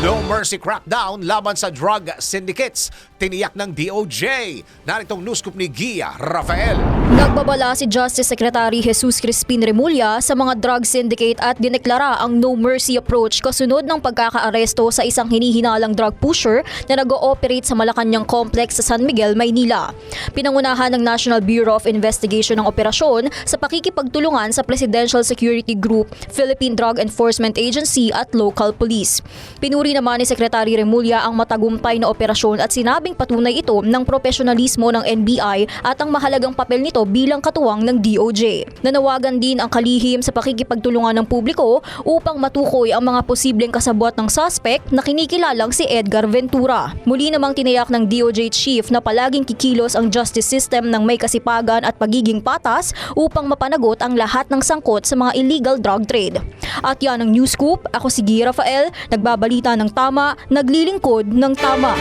No mercy crackdown laban sa drug syndicates. Tiniyak ng DOJ. Naritong news scoop ni Gia Rafael. Nagbabala si Justice Secretary Jesus Crispin Remulla sa mga drug syndicate at dineklara ang no mercy approach kasunod ng pagkakaaresto sa isang hinihinalang drug pusher na nag-ooperate sa Malacanang Complex sa San Miguel, Maynila. Pinangunahan ng National Bureau of Investigation ng operasyon sa pakikipagtulungan sa Presidential Security Group, Philippine Drug Enforcement Agency at local police. Pinuri naman ni Secretary Remulla ang matagumpay na operasyon at sinabing patunay ito ng profesionalismo ng NBI at ang mahalagang papel nito bilang katuwang ng DOJ. Nanawagan din ang kalihim sa pakikipagtulungan ng publiko upang matukoy ang mga posibleng kasabwat ng suspect na kinikilalang si Edgar Ventura. Muli namang tinayak ng DOJ chief na palaging kikilos ang justice system ng may kasipagan at pagiging patas upang mapanagot ang lahat ng sangkot sa mga illegal drug trade. At yan ang News Scoop. Ako si Guy Rafael, nagbabalita ng tama, naglilingkod ng tama.